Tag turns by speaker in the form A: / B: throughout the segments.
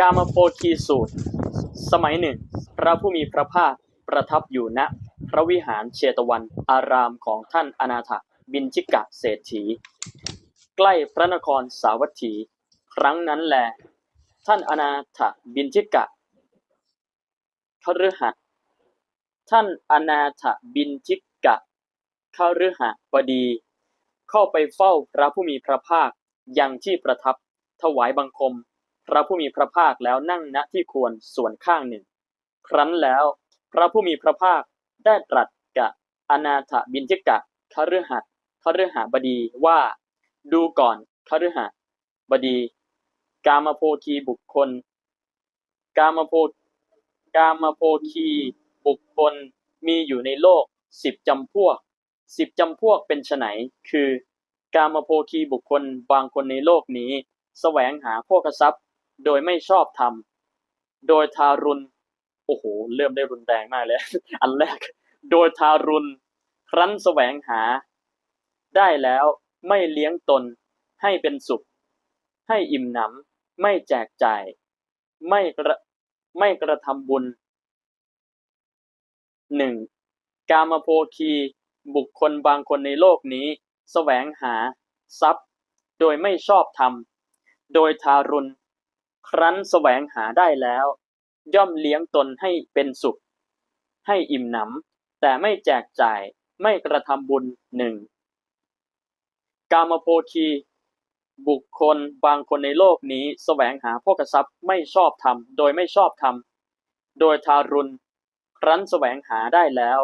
A: กามโพธีสูตร สมัยหนึ่ง พระผู้มีพระภาคประทับอยู่ณพระวิหารเชตวัน อารามของท่านอนาถบินชิกะเศรษฐี ใกล้พระนครสาวัตถี ครั้งนั้นแล ท่านอนาถบินชิกะคฤหัท่านอนาถบินชิกะคฤหบดี เข้าไปเฝ้าพระผู้มีพระภาคยังที่ประทับถวายบังคม พระผู้มีพระภาคแล้วนั่งณที่ควรส่วนข้างหนึ่ง ครั้นแล้ว พระผู้มีพระภาคได้ตรัสกับอนาถบินทิกะคฤหัสคฤหบดีว่า ดูก่อนคฤหบดี กามโพคีบุคคล กามโพกามโพคีบุคคลมีอยู่ในโลกสิบจำพวกสิบจำพวกเป็นไนคือกามโพคีบุคคลบางคนในโลกนี้แสวงหาโภคทรัพย์ โดยไม่ชอบธรรมโดยทารุณโอ้โหเริ่มได้รุนแรงมากเลย อันแรก โดยทารุณครั้นแสวงหา ได้แล้วไม่เลี้ยงตน ให้เป็นสุข ให้อิ่มหนำไม่แจกจ่ายไม่กระไม่กระทำบุญหนึ่งกามโภคี บุคคลบางคนในโลกนี้แสวงหา ทรัพย์ โดยไม่ชอบธรรม โดยทารุณ ครั้นแสวงหาได้แล้ว ย่อมเลี้ยงตนให้เป็นสุข ให้อิ่มหนำแต่ไม่แจกจ่ายไม่กระทำบุญหนึ่งกามโภคีบุคคลบางคนในโลกนี้แสวงหาโภคทรัพย์ไม่ชอบธรรมโดยไม่ชอบธรรมโดยทารุณ ครั้นแสวงหาได้แล้ว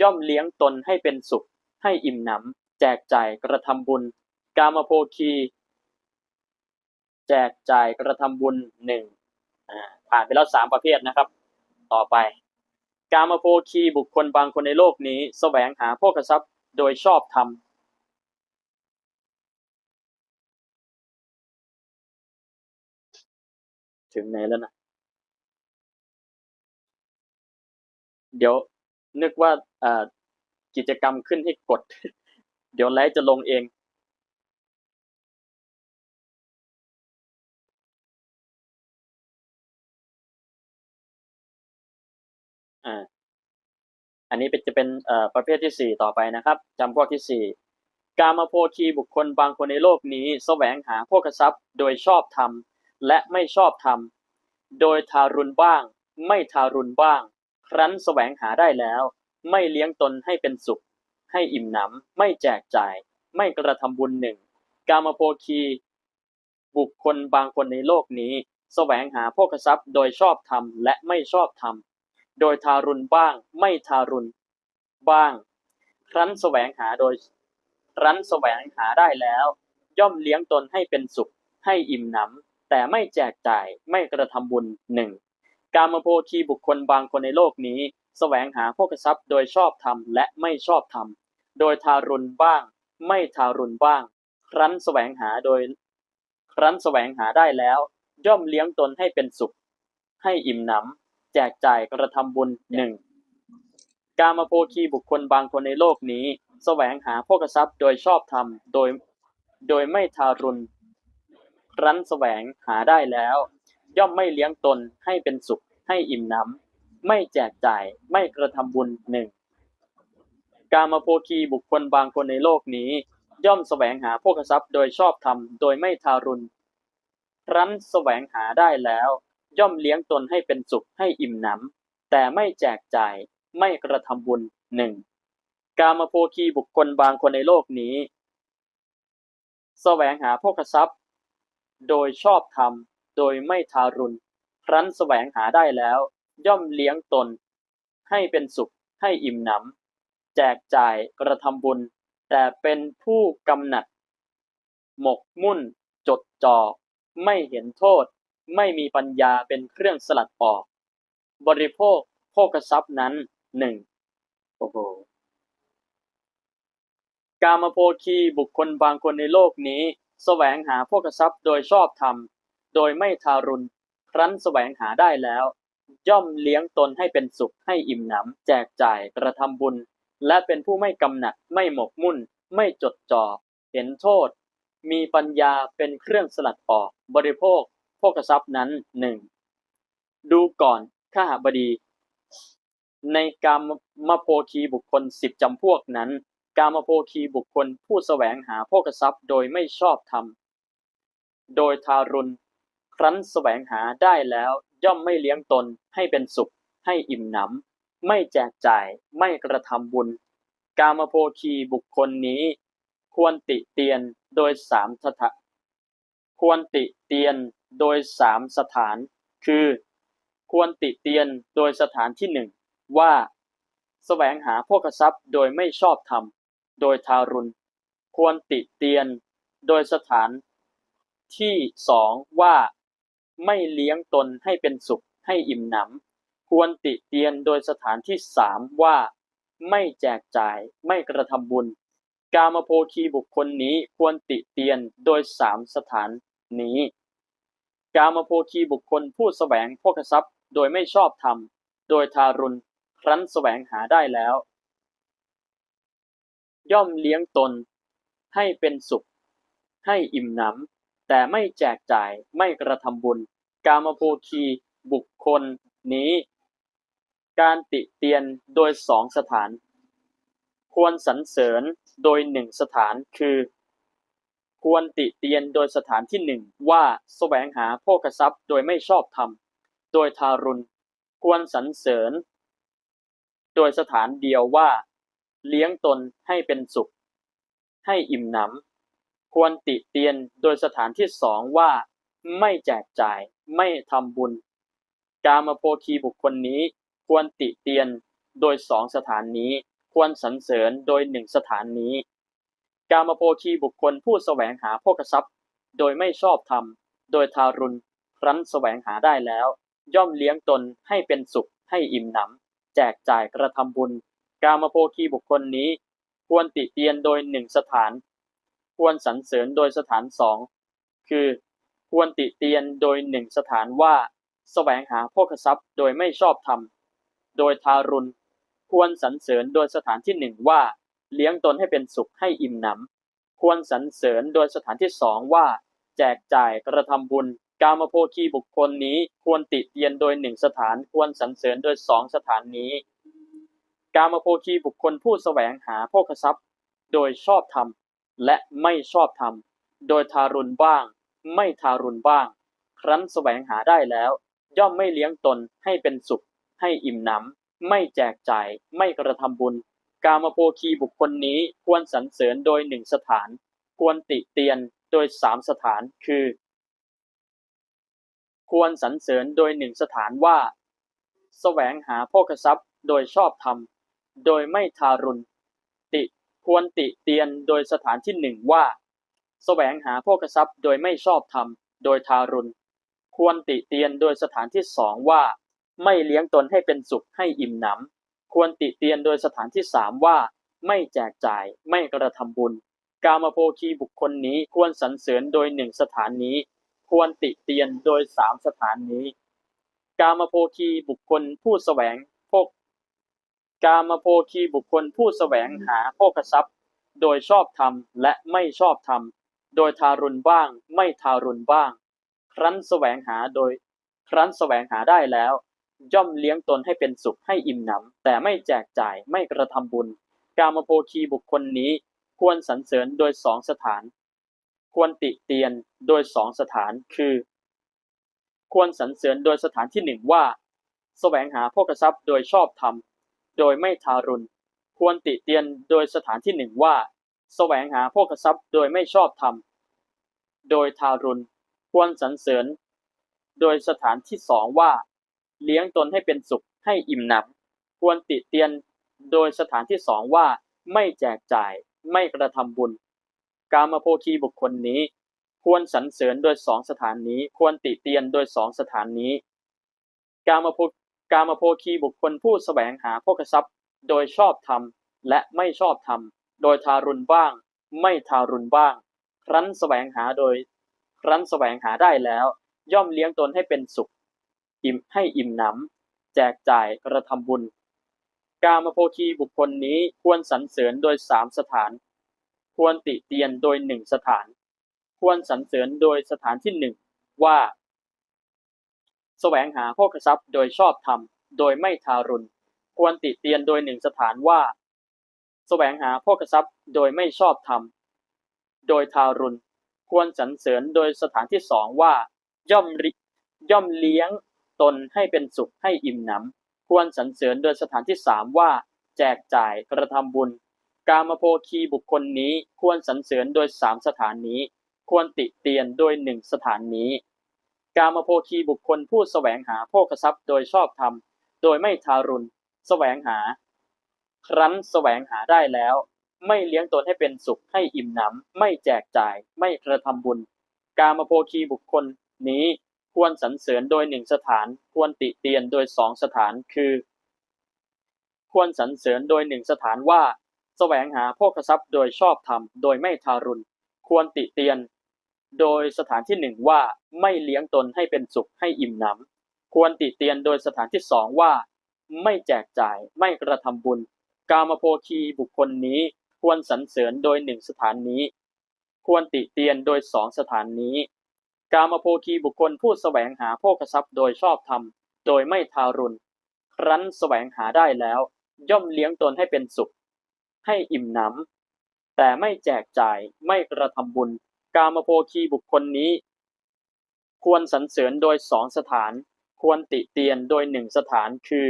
A: ย่อมเลี้ยงตนให้เป็นสุข ให้อิ่มหนำแจกจ่ายกระทำบุญ กามโภคี แจกจ่ายกระทำบุญหนึ่งผ่านไปแล้วสามประเภทนะครับ ต่อไป กามโภคีบุคคลบางคนในโลกนี้แสวงหาโภคทรัพย์โดยชอบธรรมถึงไหนแล้วนะ เดี๋ยวนึกว่าอ่ากิจกรรมขึ้นให้กด เดี๋ยวไลฟ์จะลงเอง อันนี้เป็นจะเป็นประเภทที่สี่ต่อไปนะครับจำพวกที่สี่กามาโภคีบุคคลบางคนในโลกนี้แสวงหาโภคทรัพย์ โดยชอบธรรมและไม่ชอบธรรมโดยทารุณบ้าง ไม่ทารุณบ้าง ครั้นแสวงหาได้แล้ว ไม่เลี้ยงตนให้เป็นสุข ให้อิ่มหนำไม่แจกจ่าย ไม่กระทำบุญหนึ่ง กามโภคี บุคคลบางคนในโลกนี้ แสวงหาโภคทรัพย์ โดยชอบธรรมและไม่ชอบธรรม โดยทารุณบ้าง ไม่ทารุณบ้าง ครั้นแสวงหาโดยรั้นแสวงหาได้แล้ว ย่อมเลี้ยงตนให้เป็นสุข ให้อิ่มหนำแต่ไม่แจกจ่ายไม่กระทำบุญหนึ่งการมโภคีบุคคลบางคนในโลกนี้ แสวงหาโภคทรัพย์โดยชอบธรรมและไม่ชอบธรรมโดยทารุณบ้าง ไม่ทารุณบ้าง ครั้นแสวงหาโดย ครั้นแสวงหาได้แล้ว ย่อมเลี้ยงตนให้เป็นสุข ให้อิ่มหนำ จกจ่ายกระทำบุญหนึ่งกามโภคีบุคคลบางคนในโลกนี้แสวงหาโภคทรัพย์โดยชอบธรรมโดยโดยไม่ทารุณครั้นแสวงหาได้แล้ว ย่อมไม่เลี้ยงตนให้เป็นสุขให้อิ่มหนำไม่แจกจ่ายไม่กระทำบุญหนึ่งกามโภคีบุคคลบางคนในโลกนี้ ย่อมแสวงหาโภคทรัพย์โดยชอบธรรมโดยไม่ทารุณครั้นแสวงหาได้แล้ว ย่อมเลี้ยงตนให้เป็นสุขให้อิ่มหนำแต่ไม่แจกจ่ายไม่กระทำบุญหนึ่งกามโภคีบุคคลบางคนในโลกนี้แสวงหาโภคทรัพย์ โดยชอบธรรมโดยไม่ทารุณครั้นแสวงหาได้แล้ว ย่อมเลี้ยงตน ให้เป็นสุขให้อิ่มหนำแจกจ่ายกระทำบุญ แต่เป็นผู้กำหนัด หมกมุ่น จดจ่อไม่เห็นโทษ ไม่มีปัญญาเป็นเครื่องสลัดออก บริโภคโภคทรัพย์นั้นหนึ่งโอ้โหกามโภคีบุคคลบางคนในโลกนี้ แสวงหาโภคทรัพย์โดยชอบธรรม โดยไม่ทารุณ ครั้นแสวงหาได้แล้ว ย่อมเลี้ยงตนให้เป็นสุขให้อิ่มหนำแจกจ่ายกระทำบุญ และเป็นผู้ไม่กำหนัดไม่หมกมุ่น ไม่จดจ่อเห็นโทษ มีปัญญาเป็นเครื่องสลัดออก บริโภค ภกทรัพย์นั้นหนึ่งดูก่อนข้าบดี ในกามมโพคีบุคคลสิบจำพวกนั้น กามโพคีบุคคลผู้แสวงหาโภกทรัพย์โดยไม่ชอบธรรม โดยทารุณ ครั้นแสวงหาได้แล้วย่อมไม่เลี้ยงตนให้เป็นสุข ให้อิ่มหนำไม่แจกจ่ายไม่กระทำบุญ กามโภคีบุคคลนี้ ควรติเตียนโดยสามสถาควรติเตียน โดยสามสถาน คือควรติเตียนโดยสถานที่หนึ่งว่าแสวงหาโภคทรัพย์โดยไม่ชอบธรรม โดยทารุณ ควรติเตียนโดยสถานที่สองว่าไม่เลี้ยงตนให้เป็นสุขให้อิ่มหนำ ควรติเตียนโดยสถานที่สามว่าไม่แจกจ่ายไม่กระทำบุญ กามโภคีบุคคลนี้ควรติเตียนโดยสามสถานนี้ กามโภคีบุคคลผู้แสวงโภคทรัพย์ โดยไม่ชอบธรรม โดยทารุณครั้นแสวงหาได้แล้ว ย่อมเลี้ยงตน ให้เป็นสุข ให้อิ่มหนำแต่ไม่แจกจ่ายไม่กระทำบุญ กามโภคีบุคคลนี้ การติเตียนโดยสองสถาน ควรสรรเสริญโดยหนึ่งสถานคือ ควรติเตียนโดยสถานที่หนึ่งว่าแสวงหาโภคทรัพย์โดยไม่ชอบธรรม โดยทารุณ ควรสรรเสริญ โดยสถานเดียวว่า เลี้ยงตนให้เป็นสุข ให้อิ่มหนำ ควรติเตียนโดยสถานที่สองว่า ไม่แจกจ่ายไม่ทำบุญ กามโภคีบุคคลนี้ ควรติเตียนโดยสองสถานนี้ ควรสรรเสริญโดยหนึ่งสถานนี้ กามโภคีบุคคลผู้แสวงหาโภคทรัพย์ โดยไม่ชอบธรรม โดยทารุณครั้นแสวงหาได้แล้ว ย่อมเลี้ยงตนให้เป็นสุขให้อิ่มหนำแจกจ่ายกระทำบุญ กามโภคีบุคคลนี้ ควรติเตียนโดยหนึ่งสถาน ควรสรรเสริญโดยสถานสองคือควรติเตียนโดยหนึ่งสถานว่าแสวงหาโภคทรัพย์โดยไม่ชอบธรรม โดยทารุณ ควรสรรเสริญโดยสถานที่หนึ่งว่า เลี้ยงตนให้เป็นสุขให้อิ่มหนำควรสรรเสริญโดยสถานที่สองว่า แจกจ่ายกระทำบุญ กามโภคีบุคคลนี้ควรติเตียนโดยหนึ่งสถาน ควรสรรเสริญโดยสองสถานนี้ กามโภคีบุคคลผู้แสวงหาโภคทรัพย์ โดยชอบธรรมและไม่ชอบธรรม โดยทารุณบ้าง ไม่ทารุณบ้าง ครั้นแสวงหาได้แล้ว ย่อมไม่เลี้ยงตนให้เป็นสุข ให้อิ่มหนำไม่แจกจ่ายไม่กระทำบุญ กามโภคีบุคคลนี้ควรสรรเสริญโดยหนึ่งสถาน ควรติเตียนโดยสามสถานคือ ควรสรรเสริญโดยหนึ่งสถานว่าแสวงหาโภคทรัพย์โดยชอบธรรม โดยไม่ทารุณติควรติเตียนโดยสถานที่หนึ่งว่าแสวงหาโภคทรัพย์โดยไม่ชอบธรรม โดยทารุณควรติเตียนโดยสถานที่สองว่า ไม่เลี้ยงตนให้เป็นสุขให้อิ่มหนำ ควรติเตียนโดยสถานที่สามว่า ไม่แจกจ่ายไม่กระทำบุญ กามโภคีบุคคลนี้ควรสรรเสริญโดยหนึ่งสถานนี้ ควรติเตียนโดยสามสถานนี้ กามโภคีบุคคลผู้แสวงโภคกามโภคีบุคคลผู้แสวงหาโภคทรัพย์ โดยชอบธรรมและไม่ชอบธรรม โดยทารุณบ้าง ไม่ทารุณบ้าง ครั้นแสวงหาโดย ครั้นแสวงหาได้แล้ว ย่อมเลี้ยงตนให้เป็นสุขให้อิ่มหนำ แต่ไม่แจกจ่ายไม่กระทำบุญ กามโภคีบุคคลนี้ ควรสรรเสริญโดยสองสถาน ควรติเตียนโดยสองสถานคือ ควรสรรเสริญโดยสถานที่หนึ่งว่าแสวงหาโภคทรัพย์โดยชอบธรรม โดยไม่ทารุณ ควรติเตียนโดยสถานที่หนึ่งว่าแสวงหาโภคทรัพย์โดยไม่ชอบธรรม โดยทารุณ ควรสรรเสริญโดยสถานที่สองว่า เลี้ยงตนให้เป็นสุขให้อิ่มหนำควรติเตียนโดยสถานที่สองว่าไม่แจกจ่ายไม่กระทำบุญ กามโภคีบุคคลนี้ ควรสรรเสริญโดยสองสถานนี้ ควรติเตียนโดยสองสถานนี้ กามโภกามโภคีบุคคลผู้แสวงหาโภคทรัพย์ โดยชอบธรรมและไม่ชอบธรรม โดยทารุณบ้าง ไม่ทารุณบ้าง ครั้นแสวงหาโดย ครั้นแสวงหาได้แล้ว ย่อมเลี้ยงตนให้เป็นสุข อิ่มให้อิ่มหนำแจกจ่ายกระทำบุญ กามโภคีบุคคลนี้ควรสรรเสริญโดยสามสถาน ควรติเตียนโดยหนึ่งสถาน ควรสรรเสริญโดยสถานที่หนึ่งว่าแสวงหาโภคทรัพย์โดยชอบธรรมโดยไม่ทารุณ ควรติเตียนโดยหนึ่งสถานว่าแสวงหาโภคทรัพย์โดยไม่ชอบธรรมโดยทารุณ ควรสรรเสริญโดยสถานที่สองว่า ย่อมริย่อมเลี้ยง ตนให้เป็นสุขให้อิ่มหนำควรสรรเสริญโดยสถานที่สามว่า แจกจ่ายกระทำบุญ กามโภคีบุคคลนี้ควรสรรเสริญโดยสามสถานนี้ ควรติเตียนโดยหนึ่งสถานนี้ กามโภคีบุคคลผู้แสวงหาโภคทรัพย์โดยชอบธรรมโดยไม่ทารุณแสวงหา ครั้นแสวงหาได้แล้ว ไม่เลี้ยงตนให้เป็นสุขให้อิ่มหนำไม่แจกจ่ายไม่กระทำบุญ กามโภคีบุคคลนี้ ควรสรรเสริญโดยหนึ่งสถาน ควรติเตียนโดยสองสถานคือ ควรสรรเสริญโดยหนึ่งสถานว่า แสวงหาโภคทรัพย์โดยชอบธรรมโดยไม่ทารุณ ควรติเตียน โดยสถานที่หนึ่งว่าไม่เลี้ยงตนให้เป็นสุขให้อิ่มหนำควรติเตียนโดยสถานที่สองว่า ไม่แจกจ่ายไม่กระทำบุญ กามโภคีบุคคลนี้ควรสรรเสริญโดยหนึ่งสถานนี้ ควรติเตียนโดยสองสถานนี้ กามโภคีบุคคลผู้แสวงหาโภคทรัพย์โดยชอบธรรม โดยไม่ทารุณ ครั้นแสวงหาได้แล้ว ย่อมเลี้ยงตนให้เป็นสุข ให้อิ่มหนำแต่ไม่แจกจ่ายไม่กระทำบุญ กามโภคีบุคคลนี้ ควรสรรเสริญโดยสองสถาน ควรติเตียนโดยหนึ่งสถาน คือ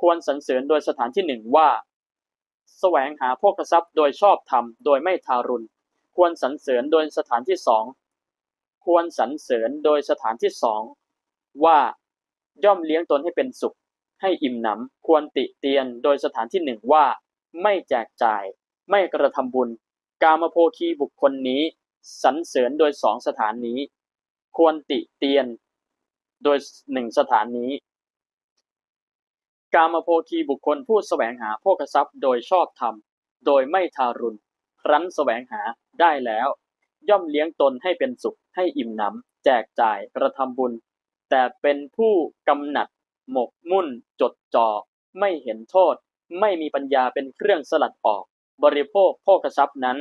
A: ควรสรรเสริญโดยสถานที่หนึ่งว่า แสวงหาโภคทรัพย์โดยชอบธรรม โดยไม่ทารุณ ควรสรรเสริญโดยสถานที่สอง ควรสรรเสริญโดยสถานที่สองว่าย่อมเลี้ยงตนให้เป็นสุข ให้อิ่มหนำควรติเตียนโดยสถานที่หนึ่งว่า ไม่แจกจ่าย ไม่กระทำบุญ กามโภคีบุคคลนี้สรรเสริญโดยสองสถานนี้ ควรติเตียน โดยหนึ่งสถานนี้ กามโภคีบุคคลผู้แสวงหาโภคทรัพย์โดยชอบธรรม โดยไม่ทารุณครั้นแสวงหาได้แล้ว ย่อมเลี้ยงตนให้เป็นสุขให้อิ่มหนำแจกจ่ายกระทำบุญ แต่เป็นผู้กำหนัด หมกมุ่น จดจ่อไม่เห็นโทษ ไม่มีปัญญาเป็นเครื่องสลัดออก บริโภคโภคทรัพย์นั้น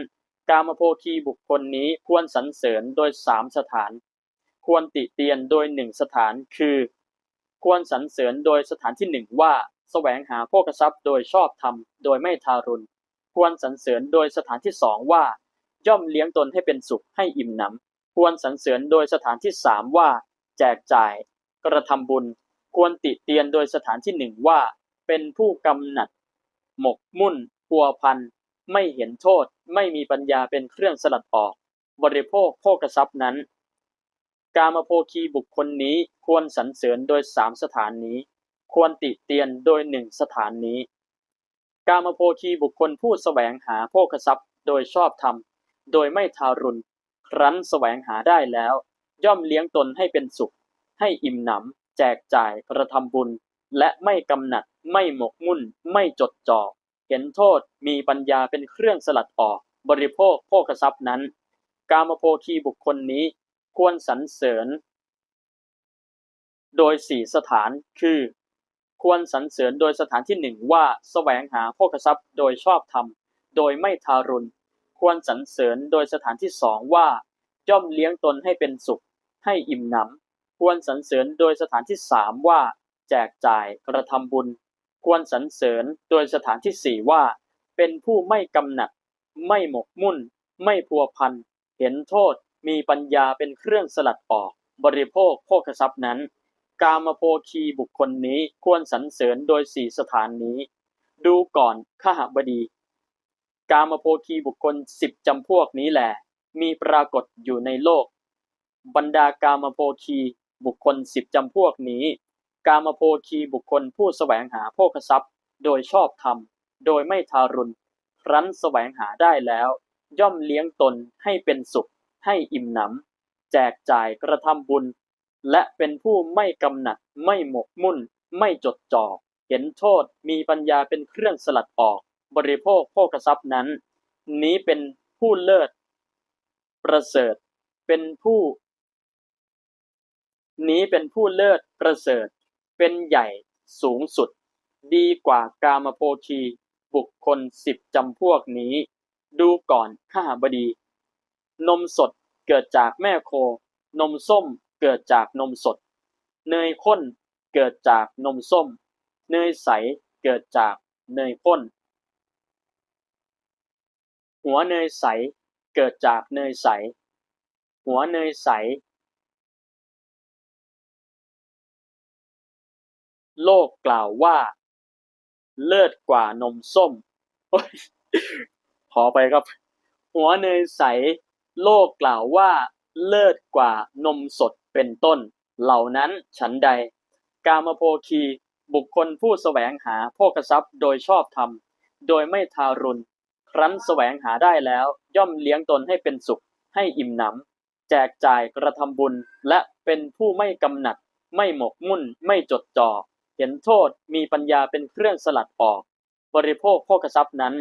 A: กามโภคีบุคคลนี้ควรสรรเสริญโดยสามสถาน ควรติเตียนโดยหนึ่งสถานคือ ควรสรรเสริญโดยสถานที่หนึ่งว่าแสวงหาโภคทรัพย์โดยชอบธรรมโดยไม่ทารุณ ควรสรรเสริญโดยสถานที่สองว่า ย่อมเลี้ยงตนให้เป็นสุขให้อิ่มหนำควรสรรเสริญโดยสถานที่สามว่า แจกจ่าย กระทำบุญ ควรติเตียนโดยสถานที่หนึ่งว่า เป็นผู้กำหนัด หมกมุ่นพัวพัน ไม่เห็นโทษ ไม่มีปัญญาเป็นเครื่องสลัดออก บริโภคโภคทรัพย์นั้น กามโภคีบุคคลนี้ควรสรรเสริญโดยสามสถานนี้ ควรติเตียนโดยหนึ่งสถานนี้ กามโภคีบุคคลผู้แสวงหาโภคทรัพย์โดยชอบธรรม โดยไม่ทารุณ ครั้นแสวงหาได้แล้ว ย่อมเลี้ยงตนให้เป็นสุข ให้อิ่มหนำ แจกจ่ายกระทำบุญ และไม่กำหนัด ไม่หมกมุ่น ไม่จดจ่อ เห็นโทษ มีปัญญาเป็นเครื่องสลัดออก บริโภคโภคทรัพย์นั้น กามโภคีบุคคลนี้ ควรสรรเสริญ โดยสี่สถานคือ ควรสรรเสริญโดยสถานที่หนึ่งว่าแสวงหาโภคทรัพย์โดยชอบธรรม โดยไม่ทารุณ ควรสรรเสริญโดยสถานที่สองว่า ย่อมเลี้ยงตนให้เป็นสุข ให้อิ่มหนำควรสรรเสริญโดยสถานที่สามว่า แจกจ่ายกระทำบุญ ควรสรรเสริญโดยสถานที่สี่ว่า เป็นผู้ไม่กำหนัด ไม่หมกมุ่น ไม่พัวพัน เห็นโทษมีปัญญาเป็นเครื่องสลัดออก บริโภคโภคทรัพย์นั้น กามโภคีบุคคลนี้ควรสรรเสริญโดยสี่สถานนี้ ดูก่อนข้าหบดี กามโภคีบุคคลสิบจำพวกนี้แหละมีปรากฏอยู่ในโลก บรรดากามโภคีบุคคลสิบจำพวกนี้ กามโภคีบุคคลผู้แสวงหาโภคทรัพย์ โดยชอบธรรม โดยไม่ทารุณรั้นแสวงหาได้แล้ว ย่อมเลี้ยงตนให้เป็นสุข ให้อิ่มหนำแจกจ่ายกระทำบุญ และเป็นผู้ไม่กำหนัด ไม่หมกมุ่น ไม่จดจ่อ เห็นโทษมีปัญญาเป็นเครื่องสลัดออก บริโภคโภคทรัพย์นั้น นี้เป็นผู้เลิศ ประเสริฐ เป็นผู้ นี้เป็นผู้เลิศประเสริฐ เป็นใหญ่สูงสุด ดีกว่ากามโภคีบุคคลสิบจำพวกนี้ ดูก่อนข้าบดี นมสดเกิดจากแม่โค นมส้มเกิดจากนมสด เนยข้นเกิดจากนมส้ม เนยใสเกิดจากเนยข้น หัวเนยใสเกิดจากเนยใส หัวเนยใส โลกกล่าวว่า เลิศกว่านมส้มขอไปครับ หัวเนยใส โลกกล่าวว่า เลิศกว่านมสดเป็นต้น เหล่านั้นฉันใด กามโภคีบุคคลผู้แสวงหาโภคทรัพย์โดยชอบธรรม โดยไม่ทารุณ ครั้นแสวงหาได้แล้ว ย่อมเลี้ยงตนให้เป็นสุข ให้อิ่มหนำแจกจ่ายกระทำบุญ และเป็นผู้ไม่กำหนัด ไม่หมกมุ่น ไม่จดจ่อเห็นโทษมีปัญญาเป็นเครื่องสลัดออก บริโภคโภคทรัพย์นั้น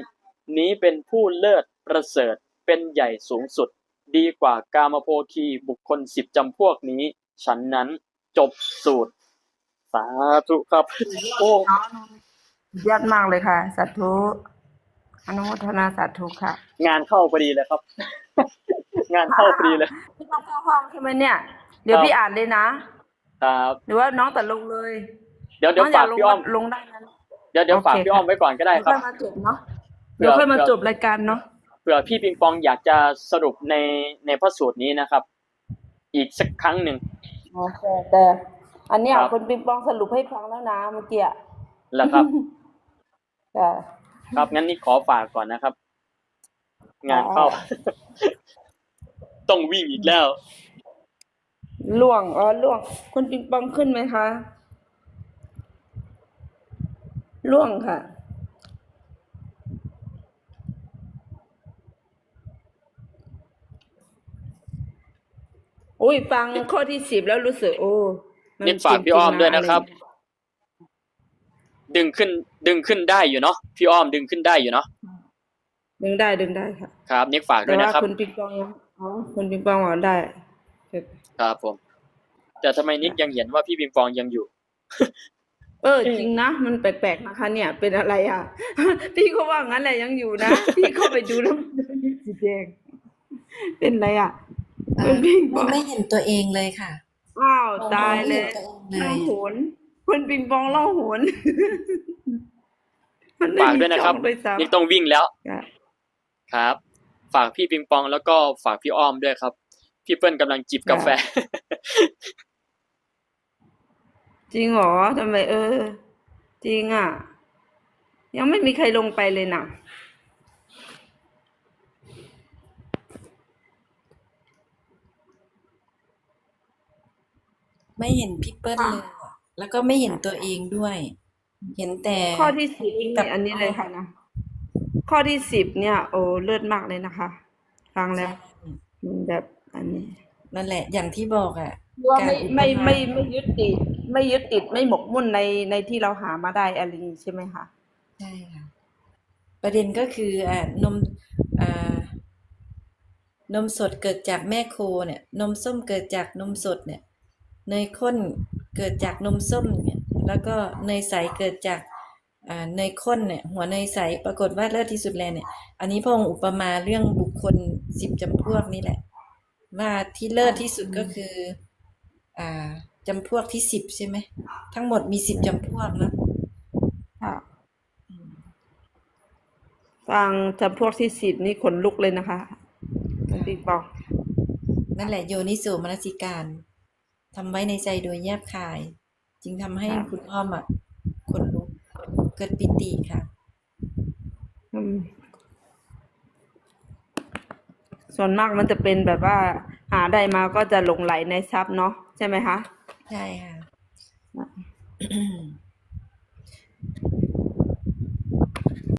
A: นี้เป็นผู้เลิศประเสริฐเป็นใหญ่สูงสุด ดีกว่ากามโภคีบุคคลสิบจำพวกนี้ ฉันนั้นจบสูตร สาธุครับ โอ้
B: ยอดมากเลยค่ะสาธุ อนุโมทนาสาธุค่ะ
A: งานเข้าพอดีเลยครับ งานเข้าพอดีเลย
B: พี่ต้องเข้าห้องใช่ไหมเนี่ย เดี๋ยว
A: ครับ
B: พี่อ่านเลยนะ
A: ครับ
B: หรือว่าน้องแต่ลงเลย
A: เดี๋ยวเดี๋ยว
B: น้งอ
A: ฝาก
B: ลง
A: พี่อ้อม
B: ลงได้นะ
A: เดี๋ยวเดี๋ยว
B: โอเค
A: ฝากพี่อ้อม
B: ค่ะ
A: ไว้ก่อนก็ได้
B: เดี๋ยว
A: ครับ
B: ค่อยมาจบเนาะ
A: เผื่อ
B: เดี๋ยวค่อยมา
A: เผื่อ
B: จบรายการเนาะ
A: เผื่อพี่ปิงปองอยากจะสรุปในในพระสูตรนี้นะครับ อีกสักครั้งหนึ่ง
B: โอเคแต่อันเนี้ย
A: ครับ
B: คุณปิงปองสรุปให้ฟังแล้วนะเมื่อกี้อะ
A: แล้วครับ
B: แต่
A: ครับงั้นนี่ขอฝากก่อนนะครับ งานเข้า ต้องวิ่งอีกแล้ว
B: ล่วงอ๋อล่วง คุณปิงปองขึ้นไหมคะล่วงค่ะ อุ้ยฟังข้อที่สิบแล้วรู้สึกโอ้มั
A: นี่ฝากพี่อ้อมด้วยนะครับ
B: จงๆ
A: ดึงขึ้น ดึงขึ้นได้อยู่เนาะพี่อ้อมดึงขึ้นได้อยู่เนาะ
B: ดึงได้ดึงได้ค่ะ
A: ครับนิกฝากด้
B: แต่
A: วย
B: ว่า
A: นะครับ
B: คุณปิงปองยังอ๋อคุณปิงปองอ๋อได้
A: ครับผม แต่ทำไมนิกยังเห็นว่าพี่ปิงปองยังอยู่
B: เออ จริงนะมันแปลกๆนะคะ เนี่ย เป็นอะไรอะพี่ก็ว่างั้นแหละยังอยู่นะพี่เข้าไปดูแล้วมันสีแดงเป็นอะไรอะ
C: อ่า
B: คุณปิงป
C: ไม่
B: อง
C: ไม่เห็นตัวเองเลยค่ะ
B: อ้าวตายเลย
C: ไม่
B: ล่อง
C: เห็น
B: ห
C: ตัวเอง
B: น คุณปิงปองล่องหนมันไม่
A: ฝาก
B: มี
A: ด้วยนะครับ
B: ช่องด้วยซ้ำ
A: นิกต้องวิ่งแล้ว
B: ค่ะ
A: ครับ ฝากพี่ปิงปองแล้วก็ฝากพี่อ้อมด้วยครับ พี่เปิ้ลกำลังจิบกาแฟ
B: จริงเหรอทำไมเออ จริงอะ ยังไม่มีใครลงไปเลยนะ
C: ไม่เห็นพี่เปิ้ลเลยอะ แล้วก็ไม่เห็นตัวเองด้วย เห็นแต่
B: ข้อที่สิบ
C: กั
B: นี่
C: บ
B: อันนี้เลยค่ะนะ ข้อที่สิบเนี่ย โอ้เลิศมากเลยนะคะ ฟังแล้วมันแบบอันนี้
C: นั่นแหละ อย่างที่บอกอะ
B: ว่า
C: การ
B: ไม่
C: อุป
B: ไม่
C: ทาน
B: ไม่ไม่ยึดติด ไม่ยึดติดไม่หมกมุ่นในในที่เราหามาได้อะไรอย่างนี้ใช่ไหมคะ
C: ใช่ค่ะ ประเด็นก็คืออ่านมอ่านมสดเกิดจากแม่โคเนี่ย นมส้มเกิดจากนมสดเนี่ย เนยข้นเกิดจากนมส้มเนี่ยแล้วก็เนยใสเกิดจากอ่าเนยข้นเนี่ยหัวเนยใสปรากฏว่าเลิศที่สุดแล้วเนี่ย อันนี้พระองค์อุปมาเรื่องบุคคลสิบจำพวกนี่แหละ ว่าที่เลิศที่สุดก็คืออ่าจำพวกที่สิบใช่ไหมทั้งหมดมีสิบจำพวกเนอะ
B: ค่ะฟังจำพวกที่สิบนี่ขนลุกเลยนะคะคุณปิ๊กบอก
C: นั่นแหละโยนิโสมนสิการ ทำไว้ในใจโดยแยบคาย จึงทำให้
B: ค่ะ
C: คุณอ้อมอะขนลุกเกิดปิติค่ะ
B: อืมส่วนมากมันจะเป็นแบบว่า หาได้มาก็จะหลงไหลในทรัพย์เนาะใช่ไหมคะ
C: ใช่ค่ะ